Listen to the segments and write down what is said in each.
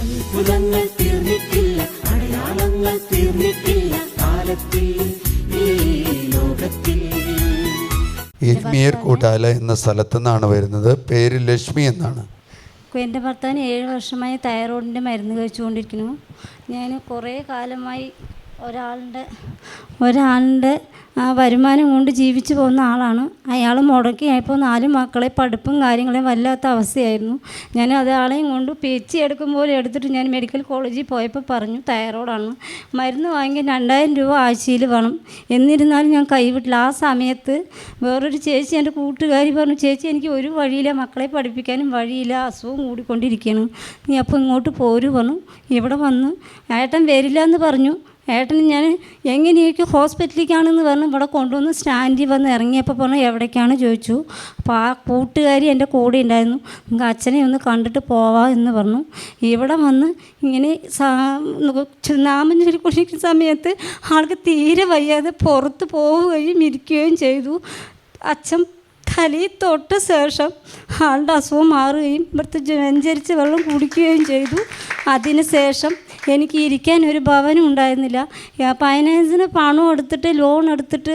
അത്ഭുതങ്ങൾ തീർന്നിട്ടില്ല അടയാളങ്ങൾ തീർന്നിട്ടില്ല കാലത്തിൽ ഈ ലോകത്തിൽ. കൂട്ടാല എന്ന സ്ഥലത്തു നിന്നാണ് വരുന്നത്. പേര് ലക്ഷ്മി എന്നാണ്. എന്റെ ഭർത്താവിന് ഏഴ് വർഷമായി തൈറോയിഡിന്റെ മരുന്ന് കഴിച്ചുകൊണ്ടിരിക്കുന്നു. ഞാൻ കുറേ കാലമായി ഒരാളുടെ ഒരാളുടെ വരുമാനം കൊണ്ട് ജീവിച്ചു പോകുന്ന ആളാണ്. അയാൾ മുടക്കിയായപ്പോൾ നാല് മക്കളെ പഠിപ്പും കാര്യങ്ങളും വല്ലാത്ത അവസ്ഥയായിരുന്നു. ഞാൻ അതാളെയും കൊണ്ട് പേച്ചി പോലെ എടുത്തിട്ട് ഞാൻ മെഡിക്കൽ കോളേജിൽ പോയപ്പോൾ പറഞ്ഞു തയറോടാണ് മരുന്ന് വാങ്ങി രണ്ടായിരം രൂപ ആഴ്ചയിൽ വേണം. എന്നിരുന്നാലും ഞാൻ കൈവിട്ടില്ല. ആ സമയത്ത് വേറൊരു ചേച്ചി എന്റെ കൂട്ടുകാരി പറഞ്ഞു ചേച്ചി എനിക്ക് ഒരു വഴിയില്ല. മക്കളെ പഠിപ്പിക്കാനും വഴിയില്ല. അസുഖം കൂടിക്കൊണ്ടിരിക്കുകയാണ് നീ അപ്പോൾ ഇങ്ങോട്ട് പോരു പറഞ്ഞു. ഇവിടെ വന്ന് ഏട്ടൻ വരില്ല എന്ന് പറഞ്ഞു. ഏട്ടന് ഞാൻ എങ്ങനെയൊക്കെ ഹോസ്പിറ്റലിലേക്കാണെന്ന് പറഞ്ഞ് ഇവിടെ കൊണ്ടുവന്ന് സ്റ്റാൻഡിൽ വന്ന് ഇറങ്ങിയപ്പോൾ പറഞ്ഞു എവിടേക്കാണ് ചോദിച്ചു. അപ്പോൾ ആ കൂട്ടുകാരി എന്റെ കൂടെ ഉണ്ടായിരുന്നു. നിങ്ങൾക്ക് അച്ഛനെ ഒന്ന് കണ്ടിട്ട് പോവാം എന്ന് പറഞ്ഞു. ഇവിടെ വന്ന് ഇങ്ങനെ നാമഞ്ചേരി ചൊല്ലിക്കൊണ്ടിരിക്കുന്ന സമയത്ത് ആൾക്ക് തീരെ വയ്യാതെ പുറത്ത് പോവുകയും ഇരിക്കുകയും ചെയ്തു. അച്ഛൻ തലയിൽ തൊട്ട ശേഷം ആളുടെ അസുഖം മാറുകയും ഇവിടുത്തെ ജഞ്ചരിച്ച് വെള്ളം കുടിക്കുകയും ചെയ്തു. അതിന് ശേഷം എനിക്ക് ഇരിക്കാൻ ഒരു ഭവനം ഉണ്ടായിരുന്നില്ല. ഫൈനാൻസിന് പണം എടുത്തിട്ട് ലോൺ എടുത്തിട്ട്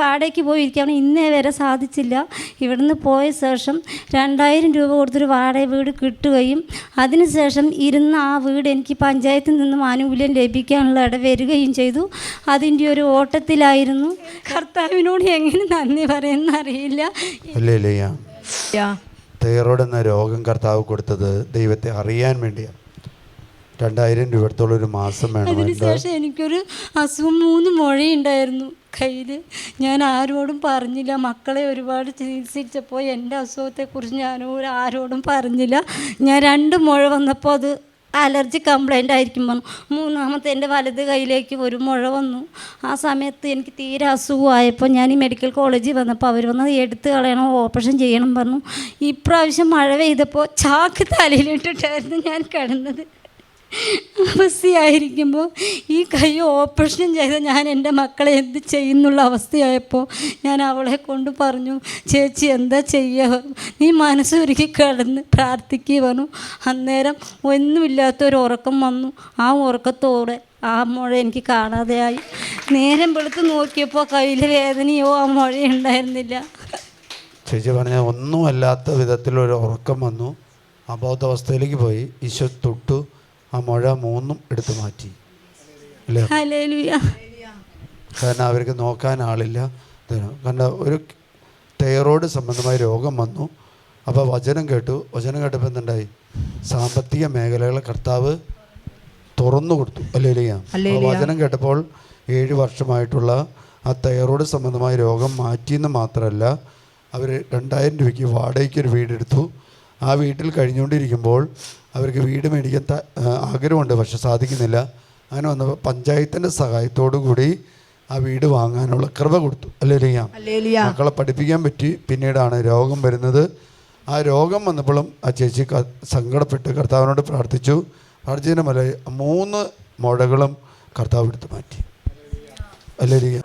വാടകയ്ക്ക് പോയി ഇരിക്കാൻ ഇന്നേ വരെ സാധിച്ചില്ല. ഇവിടുന്ന് പോയ ശേഷം രണ്ടായിരം രൂപ കൊടുത്തൊരു വാടക വീട് കിട്ടുകയും അതിനുശേഷം ഇരുന്ന ആ വീട് എനിക്ക് പഞ്ചായത്തിൽ നിന്നും ആനുകൂല്യം ലഭിക്കാനുള്ള ഇട വരികയും ചെയ്തു. അതിന്റെ ഒരു ഓട്ടത്തിലായിരുന്നു. കർത്താവിനോട് എങ്ങനെ നന്ദി പറയുന്ന അറിയില്ല. തൈറോയ്ഡ് എന്ന രോഗം കർത്താവ് കൊടുത്തത് ദൈവത്തെ അറിയാൻ വേണ്ടിയാണ് രണ്ടായിരം രൂപത്തോളം ഒരു മാസം വേണം അതിനുശേഷം എനിക്കൊരു അസുഖം മൂന്ന് മുഴയുണ്ടായിരുന്നു. കയ്യിൽ ഞാൻ ആരോടും പറഞ്ഞില്ല. മക്കളെ ഒരുപാട് ചികിത്സിച്ചപ്പോൾ എന്റെ അസുഖത്തെക്കുറിച്ച് ഞാൻ ആരോടും പറഞ്ഞില്ല. ഞാൻ രണ്ട് മുഴ വന്നപ്പോൾ അത് അലർജി കംപ്ലൈന്റ് ആയിരിക്കും പറഞ്ഞു മൂന്നാമത്തെ എന്റെ വലത് കൈയിലേക്ക് ഒരു മുഴ വന്നു. ആ സമയത്ത് എനിക്ക് തീരെ അസുഖമായപ്പോൾ ഞാൻ ഈ മെഡിക്കൽ കോളേജിൽ വന്നപ്പോൾ അവർ വന്ന് എടുത്ത് കളയണം ഓപ്പറേഷൻ ചെയ്യണം പറഞ്ഞു. ഇപ്രാവശ്യം മഴ പെയ്തപ്പോൾ ചാക്ക് തലയിലിട്ടിട്ടായിരുന്നു ഞാൻ കിടന്നത്. അവസ്ഥയായിരിക്കുമ്പോൾ ഈ കൈ ഓപ്പറേഷൻ ചെയ്ത് ഞാൻ എന്റെ മക്കളെ എന്ത് ചെയ്യുന്നുള്ള അവസ്ഥയായപ്പോൾ ഞാൻ അവളെ കൊണ്ട് പറഞ്ഞു ചേച്ചി എന്താ ചെയ്യുക നീ മനസ്സൊരുക്കി കിടന്ന് പ്രാർത്ഥിക്കുക പറഞ്ഞു. അന്നേരം ഒന്നുമില്ലാത്തൊരു ഉറക്കം വന്നു. ആ ഉറക്കത്തോടെ ആ മുഴ എനിക്ക് കാണാതെയായി. നേരം വെളുത്ത് നോക്കിയപ്പോൾ കയ്യിൽ വേദനയോ ആ മുഴ ഉണ്ടായിരുന്നില്ല. ചേച്ചി പറഞ്ഞ ഒന്നുമല്ലാത്ത വിധത്തിലൊരു ഉറക്കം വന്നു. അബോധാവസ്ഥയിലേക്ക് പോയി. ഈശോ തൊട്ടു. ആ മുഴ മൂന്നും എടുത്തു മാറ്റി. അല്ലേ? കാരണം അവർക്ക് നോക്കാൻ ആളില്ല. കാരണം ഒരു തൈറോയ്ഡ് സംബന്ധമായ രോഗം വന്നു. അപ്പോൾ വചനം കേട്ടു. വചനം കേട്ടപ്പോൾ എന്തുണ്ടായി? സാമ്പത്തിക മേഖലകളെ കർത്താവ് തുറന്നു കൊടുത്തു. ഹല്ലേലൂയ. വചനം കേട്ടപ്പോൾ ഏഴ് വർഷമായിട്ടുള്ള ആ തൈറോയ്ഡ് സംബന്ധമായ രോഗം മാറ്റിയെന്ന് മാത്രമല്ല അവർ രണ്ടായിരം രൂപയ്ക്ക് വാടകയ്ക്ക് ഒരു വീടെടുത്തു. ആ വീട്ടിൽ കഴിഞ്ഞുകൊണ്ടിരിക്കുമ്പോൾ അവർക്ക് വീട് മേടിക്കാൻ ആഗ്രഹമുണ്ട്. പക്ഷെ സാധിക്കുന്നില്ല. അങ്ങനെ വന്നപ്പോൾ പഞ്ചായത്തിന്റെ സഹായത്തോടു കൂടി ആ വീട് വാങ്ങാനുള്ള കൃപ കൊടുത്തു. അല്ലേലിയ ലിയ മക്കളെ പഠിപ്പിക്കാൻ പറ്റി. പിന്നീടാണ് രോഗം വരുന്നത്. ആ രോഗം വന്നപ്പോഴും ആ ചേച്ചി സങ്കടപ്പെട്ട് കർത്താവിനോട് പ്രാർത്ഥിച്ചു. പ്രാർത്ഥിച്ചതിന് മല മൂന്ന് മുഴകളും കർത്താവ് എടുത്ത് മാറ്റി. അല്ലേലിയ